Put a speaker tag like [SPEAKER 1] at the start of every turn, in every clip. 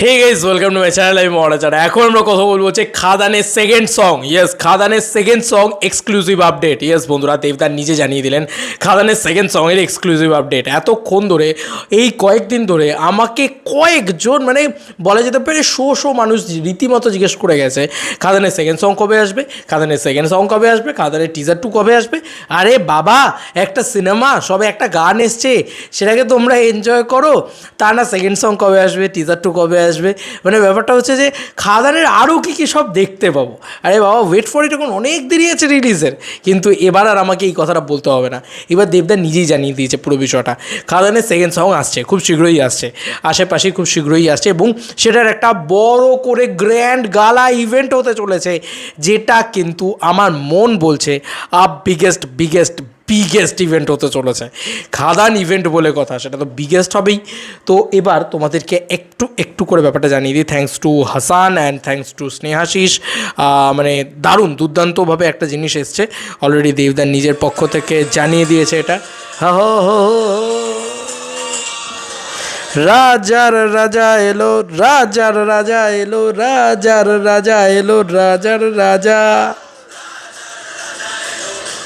[SPEAKER 1] Hey guys welcome to my channel আমি মহারাজার এখন আমরা কথা বলব হচ্ছে খাদানের second song yes খাদানের second song exclusive update yes বন্ধুরা দেবদার নিজে জানিয়ে দিলেন, খাদানের সেকেন্ড সঙের এক্সক্লুসিভ আপডেট এতক্ষণ ধরে, এই কয়েকদিন ধরে আমাকে কয়েকজন মানে বলা যেতে পারে শো শো মানুষ রীতিমতো জিজ্ঞেস করে গেছে, খাদানের সেকেন্ড সং কবে আসবে? খাদানের সেকেন্ড সং কবে আসবে? খাদানের টিজার টু কবে আসবে? আরে বাবা, একটা সিনেমা সবে একটা গান এসছে, সেটাকে তোমরা এনজয় করো। তা না সেকেন্ড সং কবে আসবে? টিজার টু কবে আসবে। মানে ব্যাপারটা হচ্ছে যে খাদানের আরও কী কী সব দেখতে পাবো। আরে বাবা ওয়েট ফর ইট এখন অনেক দেরি আছে রিলিজের কিন্তু এবার আর আমাকে এই কথাটা বলতে হবে না। এবার দেবদা নিজেই জানিয়ে দিয়েছে পুরো বিষয়টা। খাদানের সেকেন্ড সং আসছে, খুব শীঘ্রই আসছে। আশেপাশে খুব শীঘ্রই আসছে এবং সেটার একটা বড় করে গ্র্যান্ড গালা ইভেন্ট হতে চলেছে, যেটা কিন্তু আমার মন বলছে up biggest biggest biggest event হতে চলেছে। খাদান ইভেন্ট বলে কথা, সেটা তো বিগেস্ট হবেই। তো এবার তোমাদেরকে একটু একটু করে ব্যাপারটা জানিয়ে দিই। Thanks to Hasan and thanks to Snehashis মানে দারুণ, দুর্দান্তভাবে একটা জিনিস এসছে। অলরেডি দেবদার নিজের পক্ষ থেকে জানিয়ে দিয়েছে এটা। হো হো। রাজার রাজা এলো, রাজার রাজা এলো, রাজার রাজা এলো, রাজার রাজা।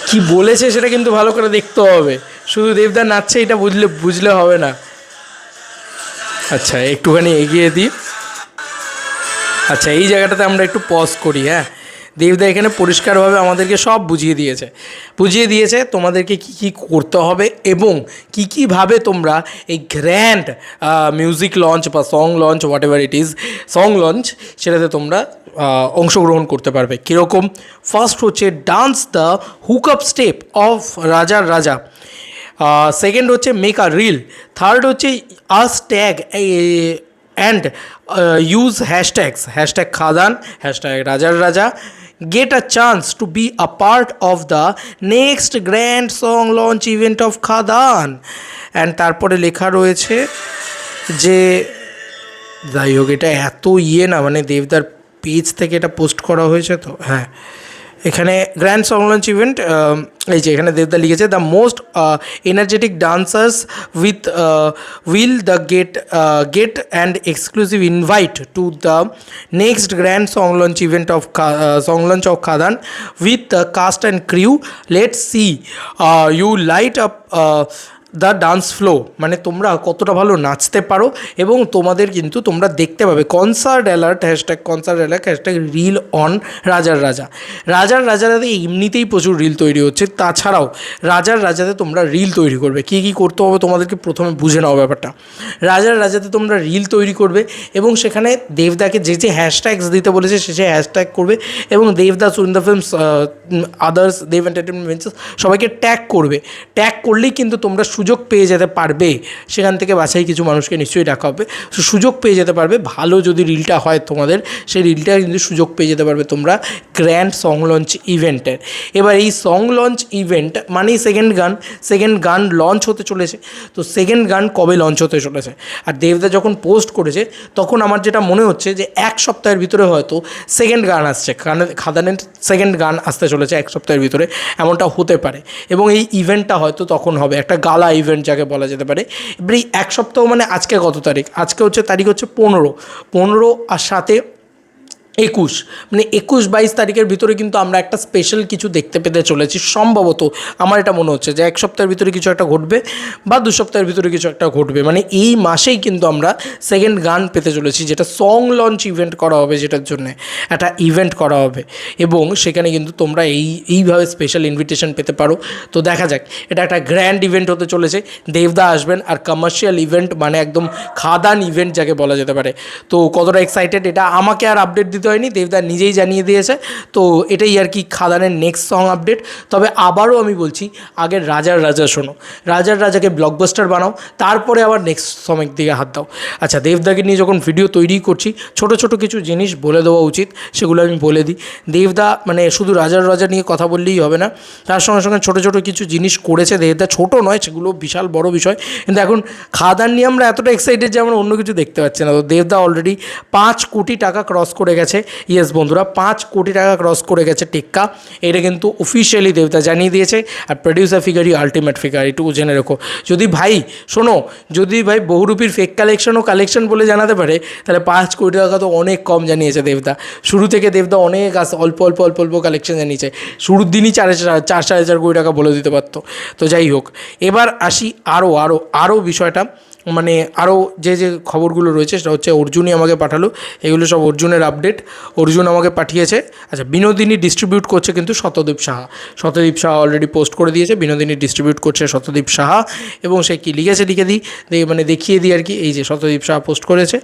[SPEAKER 1] কি বলেছে সেটা কিন্তু ভালো করে দেখতে হবে। শুধু দেবদা নাচছে, এটা বুঝলে বুঝলে হবে না। আচ্ছা একটুখানি এগিয়ে দিই। আচ্ছা এই জায়গাটাতে আমরা একটু পজ করি হ্যাঁ? দেবদা এখানে পরিষ্কারভাবে আমাদেরকে সব বুঝিয়ে দিয়েছে। বুঝিয়ে দিয়েছে তোমাদেরকে কি কি করতে হবে এবং কি কীভাবে তোমরা এই গ্র্যান্ড মিউজিক লঞ্চ বা song launch whatever it is song launch সেটাতে তোমরা অংশগ্রহণ করতে পারবে। কীরকম? ফার্স্ট হচ্ছে dance the hook up step of রাজার রাজা। সেকেন্ড হচ্ছে মেক আ রিল থার্ড হচ্ছে us tag and use hashtags hashtag Khadaan hashtag রাজার Raja. Get a chance to be a part of the next grand song launch event of Khadaan. And তারপরে লেখা রয়েছে যে, যাই হোক, এটা এত ইয়ে না মানে দেবদার পেজ থেকে এটা পোস্ট করা হয়েছে তো? হ্যাঁ। এখানে গ্র্যান্ড সং লঞ্চ ইভেন্ট এই যে এখানে দেবদা লিখেছে the most energetic dancers with will the get get and exclusive invite to the next grand song launch event of song launch of Khadaan with the cast and crew let see you light up the dance flow মানে তোমরা কতটা ভালো নাচতে পারো এবং তোমাদের কিন্তু তোমরা দেখতে পাবে। Concert alert hashtag concert alert hashtag reel on রাজার রাজা। রাজার রাজাতে এমনিতেই প্রচুর রিল তৈরি হচ্ছে। তাছাড়াও রাজার রাজাতে তোমরা রিল তৈরি করবে। কী কী করতে হবে তোমাদেরকে প্রথমে বুঝে নাও ব্যাপারটা। রাজার রাজাতে তোমরা রিল তৈরি করবে এবং সেখানে দেবদাকে যে যে হ্যাশট্যাগস দিতে বলেছে সে সে হ্যাশট্যাগ করবে এবং দেবদা Surinder films others Dev entertainment সবাইকে ট্যাগ করবে। ট্যাগ করলেই কিন্তু তোমরা সুযোগ পেয়ে যেতে পারবে, সেখান থেকে বাছাই কিছু মানুষকে নিশ্চয়ই রাখা হবে। সুযোগ পেয়ে যেতে পারবে, ভালো যদি রিলটা হয় তোমাদের, সেই রিলটা কিন্তু সুযোগ পেয়ে যেতে পারবে তোমরা গ্র্যান্ড সং লঞ্চ ইভেন্টের এবার এই সং লঞ্চ ইভেন্ট মানেই সেকেন্ড গান সেকেন্ড গান লঞ্চ হতে চলেছে। তো সেকেন্ড গান কবে লঞ্চ হতে চলেছে? আর দেবদা যখন পোস্ট করেছে, তখন আমার যেটা মনে হচ্ছে যে এক সপ্তাহের ভিতরে হয়তো সেকেন্ড গান আসছে। খাদানের সেকেন্ড গান আসতে চলেছে এক সপ্তাহের ভিতরে, এমনটা হতে পারে। এবং এই ইভেন্টটা হয়তো তখন হবে। একটা গালা ইভেন্ট যাকে বলা যেতে পারে, এবারে এক সপ্তাহ মানে আজকে কত তারিখ? আজকে হচ্ছে তারিখ হচ্ছে পনেরো। পনেরো আর সাথে একুশ মানে একুশ বাইশ তারিখের ভিতরে কিন্তু আমরা একটা স্পেশাল কিছু দেখতে পেতে চলেছি, সম্ভবত আমার এটা মনে হচ্ছে যে এক সপ্তাহের ভিতরে কিছু একটা ঘটবে বা দু সপ্তাহের ভিতরে কিছু একটা ঘটবে মানে এই মাসেই কিন্তু আমরা সেকেন্ড গান পেতে চলেছি, যেটা সং লঞ্চ ইভেন্ট করা হবে যেটার জন্য, একটা ইভেন্ট করা হবে এবং সেখানে কিন্তু তোমরা এই, এইভাবে স্পেশাল ইনভিটেশন পেতে পারো। তো দেখা যাক, এটা একটা গ্র্যান্ড ইভেন্ট হতে চলেছে, দেবদা আসবেন আর কমার্শিয়াল ইভেন্ট মানে একদম খাদান ইভেন্ট যাকে বলা যেতে পারে। তো কতটা এক্সাইটেড এটা আমাকে আর আপডেট দিতে হয়নি, দেবদা নিজেই জানিয়ে দিয়েছে। তো এটাই আর কি খাদানের নেক্সট সং আপডেট তবে আবারও আমি বলছি, আগে রাজার রাজা শোনো। রাজার রাজাকে ব্লকবাস্টার বানাও, তারপরে আবার নেক্সট সমের দিকে হাত দাও। আচ্ছা দেবদাকে নিয়ে যখন ভিডিও তৈরি করছি, ছোট ছোট কিছু জিনিস বলে দেওয়া উচিত, সেগুলো আমি বলে দিই। দেবদা মানে শুধু রাজার রাজা নিয়ে কথা বললেই হবে না, তার সঙ্গে সঙ্গে ছোট ছোট কিছু জিনিস করেছে দেবদা। ছোট নয়, সেগুলো বিশাল বড় বিষয়। কিন্তু এখন খাদান নিয়ে আমরা এতটা এক্সাইটেড যে আমরা অন্য কিছু দেখতে পাচ্ছি না। তো দেবদা অলরেডি পাঁচ কোটি টাকা ক্রস করে গেছে গেছে। ইয়েস বন্ধুরা, পাঁচ কোটি টাকা ক্রস করে গেছে টিক্কা। এটা কিন্তু অফিসিয়ালি দেবতা জানিয়ে দিয়েছে। আর প্রডিউসার ফিগারই আলটিমেট ফিগার এটুকু জেনে রেখো। যদি ভাই, শোনো, যদি ভাই বহুরূপীর ফেক কালেকশন ও কালেকশন বলে জানাতে পারে, তাহলে পাঁচ কোটি টাকা তো অনেক কম জানিয়েছে দেবতা। শুরু থেকে দেবতা অনেক আস, অল্প অল্প অল্প অল্প কালেকশন জানিয়েছে। শুরুর দিনই চার চার, সাড়ে চার কোটি টাকা বলে দিতে পারতো। তো যাই হোক, এবার আসি আরও আরও আরও বিষয়টা। মানে আরও যে যে খবরগুলো রয়েছে, সেটা হচ্ছে অর্জুনই আমাকে পাঠালো। এগুলো সব অর্জুনের আপডেট অর্জুন আমাকে পাঠিয়েছে। আচ্ছা বিনোদিনী ডিস্ট্রিবিউট করছে কিন্তু শতদীপ সাহা। শতদীপ সাহা অলরেডি পোস্ট করে দিয়েছে, বিনোদিনী ডিস্ট্রিবিউট করছে শতদীপ সাহা এবং সে কি লিখেছে লিখে দিই মানে দেখিয়ে দিই আর কি, এই যে শতদীপ সাহা পোস্ট করেছে।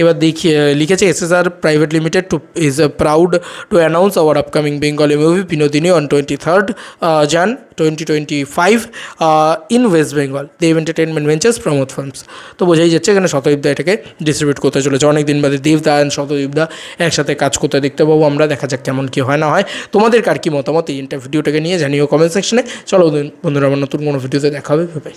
[SPEAKER 1] এবার দেখিয়ে লিখেছে S S R private limited to is proud to announce our upcoming Bengali movie Binodini on twenty third Jan twenty twenty five in West Bengal Dev entertainment ventures Pramod firms তো বোঝাই যাচ্ছে এখানে শতদীপদা এটাকে distribute করতে চলেছে। অনেক দিন বাদে দেবদা অ্যান্ড শতদীপদা একসাথে কাজ করতে দেখতে পাবো। আমরা দেখা যাক কেমন কী হয় না হয়। তোমাদের কার কী মতামত এই ভিডিওটাকে নিয়ে জানিও কমেন্ট সেকশনে চলো বন্ধুরা আমার নতুন কোনো ভিডিওতে দেখা হবে। বাই